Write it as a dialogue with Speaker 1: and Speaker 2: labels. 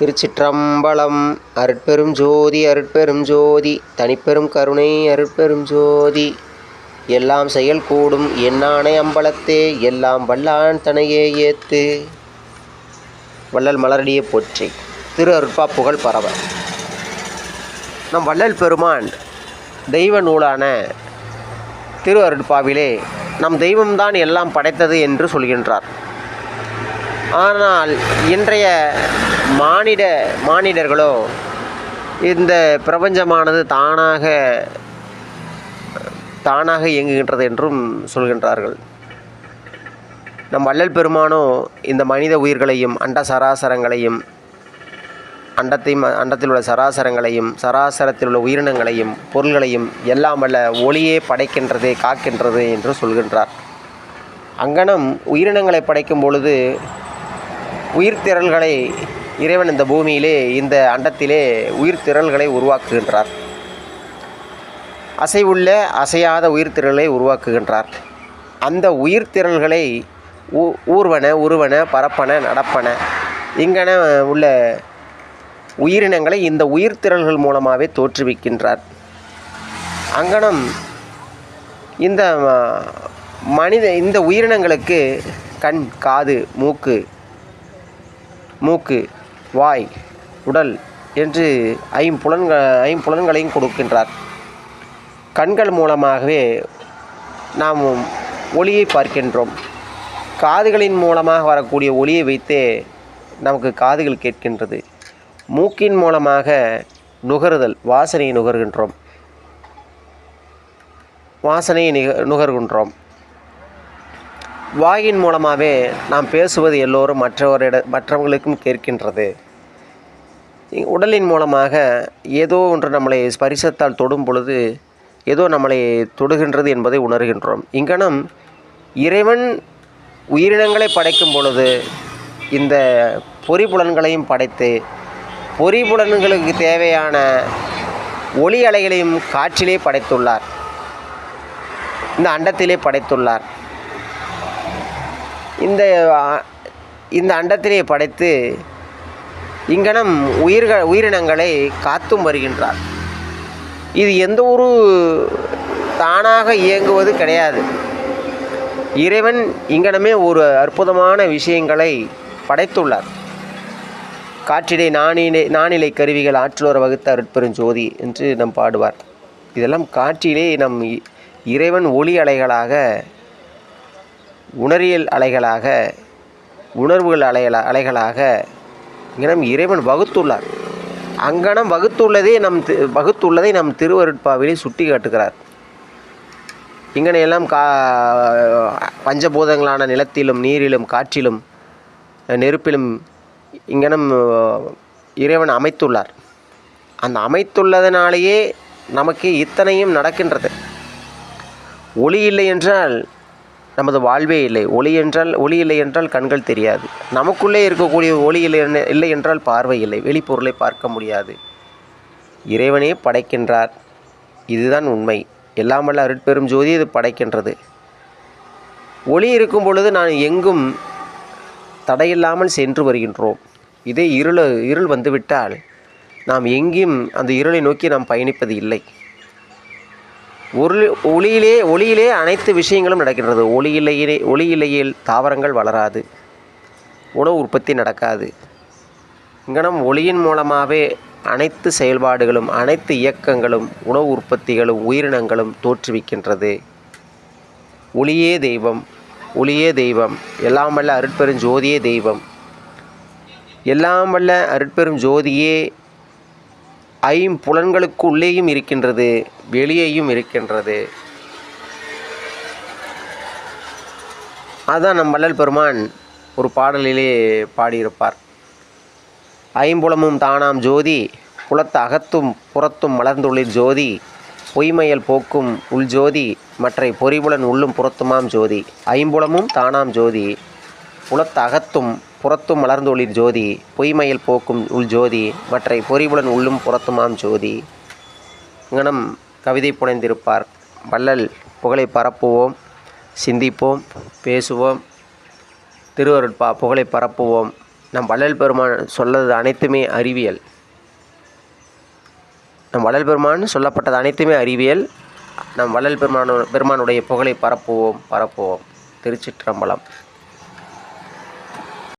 Speaker 1: திருச்சிற்றம்பலம் அருட்பெரும் ஜோதி அருட்பெரும் ஜோதி தனிப்பெரும் கருணை அருட்பெரும் ஜோதி. எல்லாம் செயல் கூடும் எண்ணானை அம்பலத்தே எல்லாம் வல்லான் தனையே ஏத்து. வள்ளல் மலரடியே போற்றி. திரு அருட்பா புகழ் பரவ. நம் வள்ளல் பெருமான் தெய்வ நூலான திரு அருட்பாவிலே நம் தெய்வம்தான் எல்லாம் படைத்தது என்று சொல்கின்றார். ஆனால் இன்றைய மானிட மானிடர்களோ இந்த பிரபஞ்சமானது தானாக தானாக இயங்குகின்றது என்றும் சொல்கின்றார்கள். நம் வள்ளல் பெருமானோ இந்த மனித உயிர்களையும் அண்ட சராசரங்களையும் அண்டத்தையும் அண்டத்தில் உள்ள சராசரங்களையும் சராசரத்தில் உள்ள உயிரினங்களையும் பொருள்களையும் எல்லாம் வல்ல ஒளியே படைக்கின்றது காக்கின்றது என்று சொல்கின்றார். அங்கனம் உயிரினங்களை படைக்கும் பொழுது உயிர்த்திரள்களை இறைவன் இந்த பூமியிலே இந்த அண்டத்திலே உயிர்த்திரள்களை உருவாக்குகின்றார். அசைவுள்ள அசையாத உயிர்த்திரளை உருவாக்குகின்றார். அந்த உயிர்த்திரள்களை ஊ ஊர்வன உருவன பரப்பன நடப்பன இங்கன உள்ள உயிரினங்களை இந்த உயிர்த்திரள்கள் மூலமாகவே தோற்றுவிக்கின்றார். அங்கனம் இந்த மனித இந்த உயிரினங்களுக்கு கண் காது மூக்கு மூக்கு வாய் உடல் என்று ஐம்புலன்கள் ஐம்புலன்களையும் கொடுக்கின்றார். கண்கள் மூலமாகவே நாம் ஒளியை பார்க்கின்றோம். காதுகளின் மூலமாக வரக்கூடிய ஒளியை வைத்தே நமக்கு காதுகள் கேட்கின்றது. மூக்கின் மூலமாக நுகருதல் வாசனையை நுகர்கின்றோம். வாசனையை நிக நுகர்கின்றோம். வாயின் மூலமாகவே நாம் பேசுவது எல்லோரும் மற்றவரிட மற்றவங்களுக்கும் கேட்கின்றது. உடலின் மூலமாக ஏதோ ஒன்று நம்மளை ஸ்பரிசத்தால் தொடும் பொழுது ஏதோ நம்மளை தொடுகின்றது என்பதை உணர்கின்றோம். இங்கனம் இறைவன் உயிரினங்களை படைக்கும் பொழுது இந்த பொறிபுலன்களையும் படைத்து பொறிபுலன்களுக்கு தேவையான ஒளி அலைகளையும் காற்றிலே படைத்துள்ளார். இந்த அண்டத்திலே படைத்துள்ளார். இந்த இந்த அண்டத்திலே படைத்து இங்கனம் உயிர்கள் உயிரினங்களை காத்தும் வருகின்றார். இது எந்த ஒரு தானாக இயங்குவது கிடையாது. இறைவன் இங்கனமே ஒரு அற்புதமான விஷயங்களை படைத்துள்ளார். காற்றிடை நானிலை நானிலை கருவிகள் ஆற்றலோர வகுத்த அருட்பெருஞ்சோதி என்று நம் பாடுவார். இதெல்லாம் காற்றிலே நம் இ- இறைவன் ஒளி அலைகளாக உணரியல் அலைகளாக உணர்வுகள் அலைகள அலைகளாக இங்கனம் இறைவன் வகுத்துள்ளார். அங்கனம் வகுத்துள்ளதே நம் வகுத்துள்ளதை நம் திருவருட்பாவிலே சுட்டி காட்டுகிறார். இங்கன எல்லாம் கா பஞ்சபூதங்களான நிலத்திலும் நீரிலும் காற்றிலும் நெருப்பிலும் இங்கனம் இறைவன் அமைத்துள்ளார். அந்த அமைத்துள்ளதனாலேயே நமக்கு இத்தனையும் நடக்கின்றது. ஒளி இல்லை என்றால் நமது வாழ்வே இல்லை. ஒளி என்றால் ஒளி இல்லை என்றால் கண்கள் தெரியாது. நமக்குள்ளே இருக்கக்கூடிய ஒளி இல்லை இல்லை என்றால் பார்வை இல்லை. வெளிப்பொருளை பார்க்க முடியாது. இறைவனே படைக்கின்றார். இதுதான் உண்மை. எல்லாம் வல்ல அருட்பெரும் ஜோதி இது படைக்கின்றது. ஒளி இருக்கும் பொழுது நான் எங்கும் தடையில்லாமல் சென்று வருகின்றோம். இதே இருள் இருள் வந்துவிட்டால் நாம் எங்கேயும் அந்த இருளை நோக்கி நாம் பயணிப்பது இல்லை. ஒரு ஒளியிலே ஒளியிலே அனைத்து விஷயங்களும் நடக்கின்றது. ஒளியிலேயே ஒளியிலையில் தாவரங்கள் வளராது. உணவு உற்பத்தி நடக்காது. இங்கனம் ஒளியின் மூலமாகவே அனைத்து செயல்பாடுகளும் அனைத்து இயக்கங்களும் உணவு உற்பத்திகளும் உயிரினங்களும் தோற்றுவிக்கின்றது. ஒளியே தெய்வம் ஒளியே தெய்வம் எல்லாம் வல்ல அருட்பெரும் ஜோதியே தெய்வம். எல்லாம் வல்ல அருட்பெரும் ஜோதியே ஐம்புலன்களுக்கு உள்ளேயும் இருக்கின்றது வெளியேயும் இருக்கின்றது. அதான் நம் வள்ளல் பெருமான் ஒரு பாடலிலே பாடியிருப்பார். ஐம்புலமும் தானாம் ஜோதி புலத்து அகத்தும் புறத்தும் மலர்ந்துள்ளிர் ஜோதி பொய்மையல் போக்கும் உள் ஜோதி மற்றை பொறிபுலன் உள்ளும் புறத்துமாம் ஜோதி. ஐம்புலமும் தானாம் ஜோதி புலத்து அகத்தும் புறத்தும் மலர்ந்தொளிர் ஜோதி பொய்மையில் போக்கும் உள் ஜோதி மற்றை பொறிவுடன் உள்ளும் புறத்துமாம் ஜோதி. இங்கனம் கவிதை புனைந்திருப்பார். வள்ளல் புகழை பரப்புவோம் சிந்திப்போம் பேசுவோம் திருவருட்பா புகழை பரப்புவோம். நம் வள்ளல் பெருமான் சொல்லது அனைத்துமே அறிவியல். நம் வள்ளல் பெருமான் சொல்லப்பட்டது அனைத்துமே அறிவியல். நம் வள்ளல் பெருமானு பெருமானுடைய புகழை பரப்புவோம் பரப்புவோம். திருச்சிற்றம்பலம்.